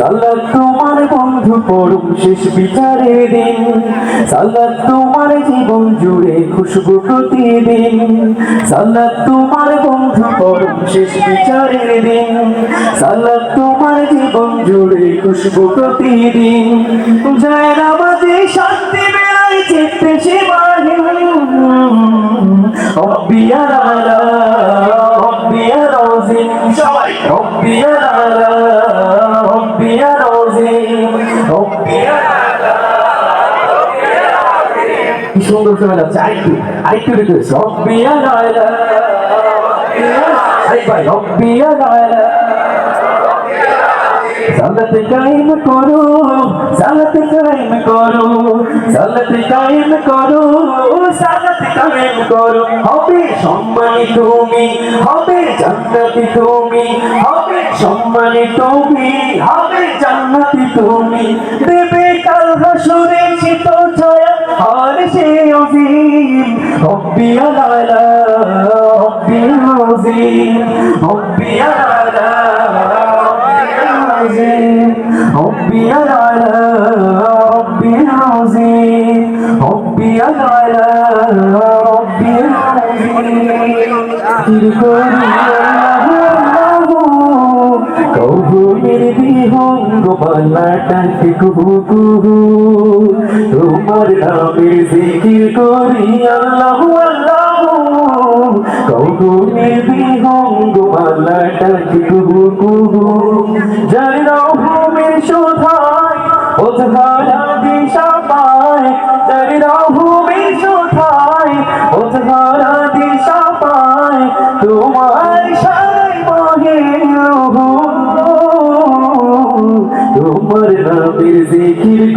সালাত তোমার বন্ধু পড়ুম শেষ বিচারের দিন। সালাত তোমার জীবন জুড়ে খুশবু প্রতিদিন। সালাত তোমার বন্ধু পড়ুম শেষ বিচারের দিন। সালাত তোমার জীবন জুড়ে খুশবু প্রতিদিন। জয় নামাজে শান্তি বেড়াই চিত্তে সীমাহীন রব্বিয়া লালা কি সুন্দর শোনা যাচ্ছে। আরেকটু আরেকটু রিকোয়েস্ট। রব্বিয়া লালা আরেকবার রব্বিয়া লালা সালাত কায়েম করো, সালাত কায়েম করো, সালাত কায়েম করো, সালাত কায়েম করো। হবে সম্মানী তুমি, হবে জান্নাতি তুমি, হবে সম্মানী তুমি হবে জান্নাতি তুমি দেবে কাল হাসুরে শীত ছায়া আর সে অজিম রব্বি আলালা রব্বি আজিম রব্বি আলালা العظيم ربي العلا ربي العظيم ربي العلا ربي العظيم কৌগুনের বিহঙ্গ পাল্লাটাকে কুহু কুহু। তোমার নামের জিকির করি আল্লাহু আল্লাহু। কৌগুনের বিহঙ্গ পাল্লাটাকে কুহু কুহু। যার রহমের শোধায় ওঝারা দিশা পায়। যার রহমের শোধায় সাই রহু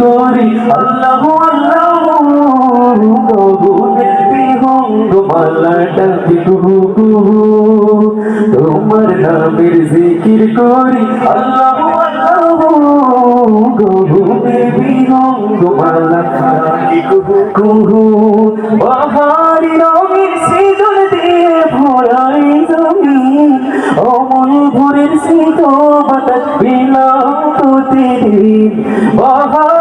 করি, আল্লাহ আল্লাহ তোমার নামের জিকির করি, আল্লাহ কুহু বাহারি রঙের সৃজন দিয়ে ভরাই জমি, অমন ভোরের শীত বাতাস বাহারি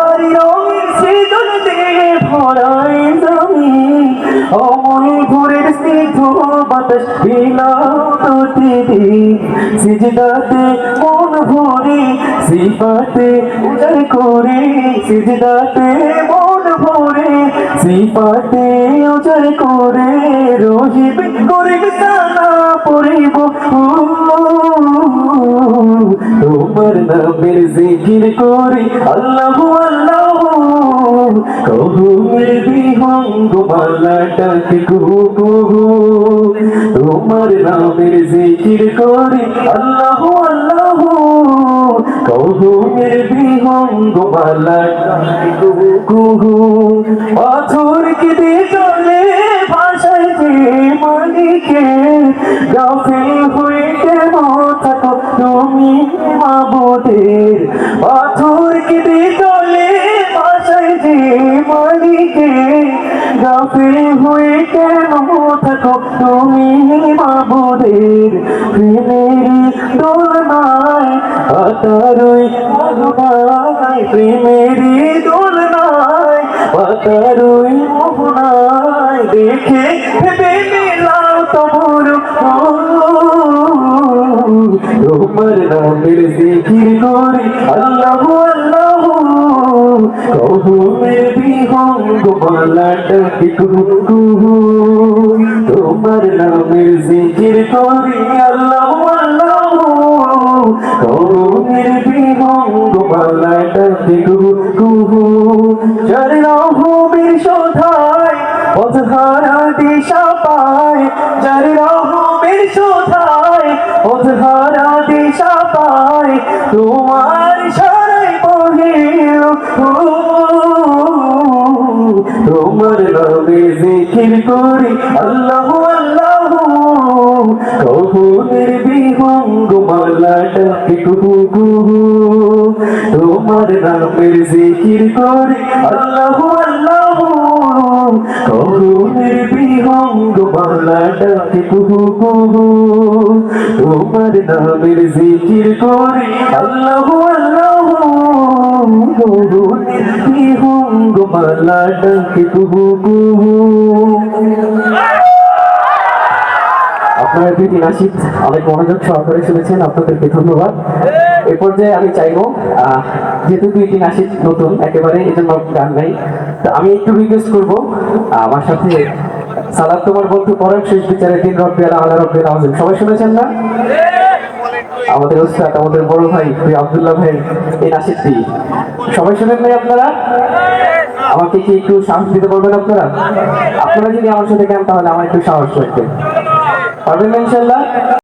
বাতাস বিলাম প্রতিদিন সিজদাতে করে সিজদাতে করে রহিব করে সানা পড়িব করি আল্লাহ আল্লাহ কহুমের বিহঙ্গ মালাটাকে কুহু তোমার নামের জিকির করি আল্লাহ পাথর কেটে চলে ভাষায় যে মালিকে গাফিল কেন থাকো তুমি মাবুদের পাথর কেটে চলে গাফিল হয়ে কেন থাকো তুমি মাবুদের প্রেমের দোলনায়? আতারই মধুনায় প্রেমের দোলনায় আতারই মোহনায় দেখে ভেবে মিলাও তবুর তোমার নামের জিকির করি আল্লাহ আল্লাহ কুহু কুহু তোমার নামের জিকির করি আল্লাহ আল্লাহ কহুমের বিহঙ্গ কুহু যার রহমের শোধায় পথহারা দিশা পায় যার রহমের শোধায় পথহারা দিশা পায় তোমার সারাই বহে জিকির করি, আল্লাহ আল্লাহ। কহুনের বিহঙ্গ মালাটাকে কুহু কুহু তোমার নামের জিকির করি, আল্লাহ আল্লাহ। বিহঙ্গ মালা ডাকে কুহু। আপনারা দুইটি নাসিক অনেক মনোযোগ সহকারে শুনেছেন, আপনাদেরকে ধন্যবাদ। এ পর্যায়ে আমি চাইব যেহেতু দুইটি নাসিক নতুন, একেবারে এই জন্য গান নাই। তো আমি একটু রিকোয়েস্ট করব আমার সাথে সালাদ তোমার বন্ধু পড়েন, শেষ বিচারে দিন রব্বিয়াল আলা রব্বি আজম সবাই শুনেছেন না? আমাদের ওস্তাদ আমাদের বড় ভাই, প্রিয় আব্দুল্লাহ ভাই, এই নাসিকটি সবাই শুনেন নাই আপনারা? আমাকে কি একটু সাহস দিতে পারবেন আপনারা? আপনারা যদি আমার সাথে কেন তাহলে আমার একটু সাহস করতে পারবেন ইনশাল্লাহ